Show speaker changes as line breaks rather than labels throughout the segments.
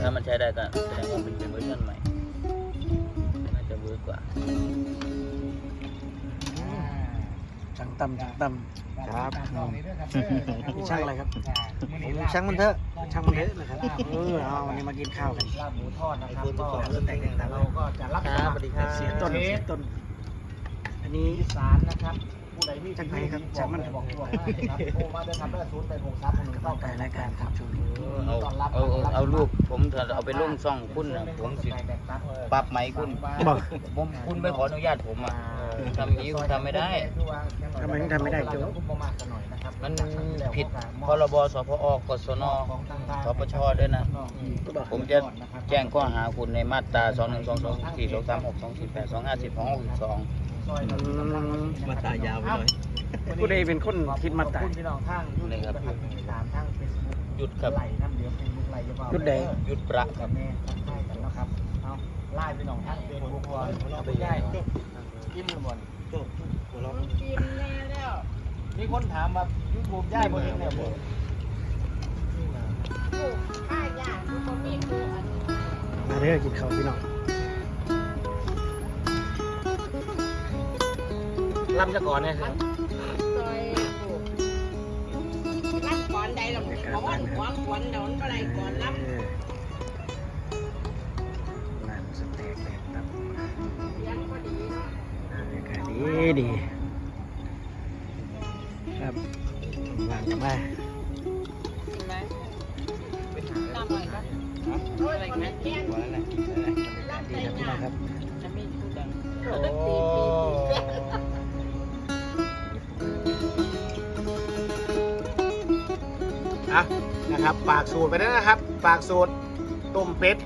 ถ้ามันใช้ได้ก็แสดงว่ามันเป็นเวอร์ชันใหม่ น่าจะเวิร์กกว่า
ช่างต่ำช่างต่
ครับำ
ช่างอะไรครับ
ผมช่างมันเถอะ
ช่างมันเถอะนะครับเออเอาวันนี้มากินข้าวกัน
ลาบหมูทอดนะครับ
ไอ้พวก
ก็
ตัวแตกต่างๆ
เราก็จะรับ
ครับสวัสดีครับ
เสียต้นเสียต้นอันนี้
อีสานนะครับผู้ใดมี
จากไหนครับจากมัน
บอกบอกมาเลยครับโทรมาเด้อครับเด้อศูนย์แปดหกสามหนึ่ง
กำลั
เก้าง
ใจรายการครับช่วงนี้
เอาเอาเอารูปผมเถอะเอาไปลงซ่องคุณนะผมสิปรับไหมคุณ
บอก
ผมคุณไม่ขออนุญาตผมอะทำอย่างนี้คุณทำไม่ได้
ทำไมถึงทำไม่ได้โจ้
มันผิดพรบสพอกศนสปชด้วยนะ ผมจะแจ้งข้อหาคุณในมาตรา2 1 2 2 4 2 3 6 2 4 8 2 5 10 2 6 2
มาตายาวไปหน่อย
ผู้ใดเป็นคนคิดมาตาย
พี่น้องทางยูทูบนะครับตามทางเฟซบุ๊ก
หยุดครับ
ไหลน้ำเดียวเฟซบุ๊กไหลจะเบา
หยุดใด
หยุดประค
กั
รั
บบแม่ทักทายกันนะครับเอาไล่พี่น้องทางเฟซบุ๊กก่อนเอาไปได้กินหรือบ่น
จบหัวเราะ
กินแน่แล้ว
มีคนถามว่ายูทูบย่ายบ่เห็นเนี่ยบ่
ปลูกข้ายากทุกคนมีปลูกอันนี้
มาเด้อกินข้าวพี่น้อง
ลำจะก่อนเนี่ย
มันซอยปลูกรับก่อนใดหรอกเพราะว่าหวงขวัญเดี๋ยวมันอะไรก่อนรับ
เออร้านสเต็กแตกตับ
ยังพอดีเนาะ
บรรยากาศดีดีครับวางกันมา
เห็นไหมตามหน่อยครับโอ้ยคนนั้นแก่รับใจ
ดีครับพี่น้อยงา
ก
ครับ
จะมีผู้ดังะ
นะครับฝากสูตรไปด้วยนะครับ ฝากสูตรต้มเป็ด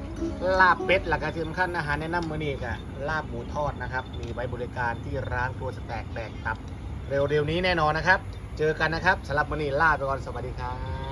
ลาบเป็ดหลักการที่สำคัญอาหารแนะนำมื้อนี้กะลาบหมูทอดนะครับ มีไว้บริการที่ร้านครัวสแต็กแตกตับ เร็วๆนี้แน่นอนนะครับ เจอกันนะครับสำหรับมื้อนี้ลาไปก่อนสวัสดีครับ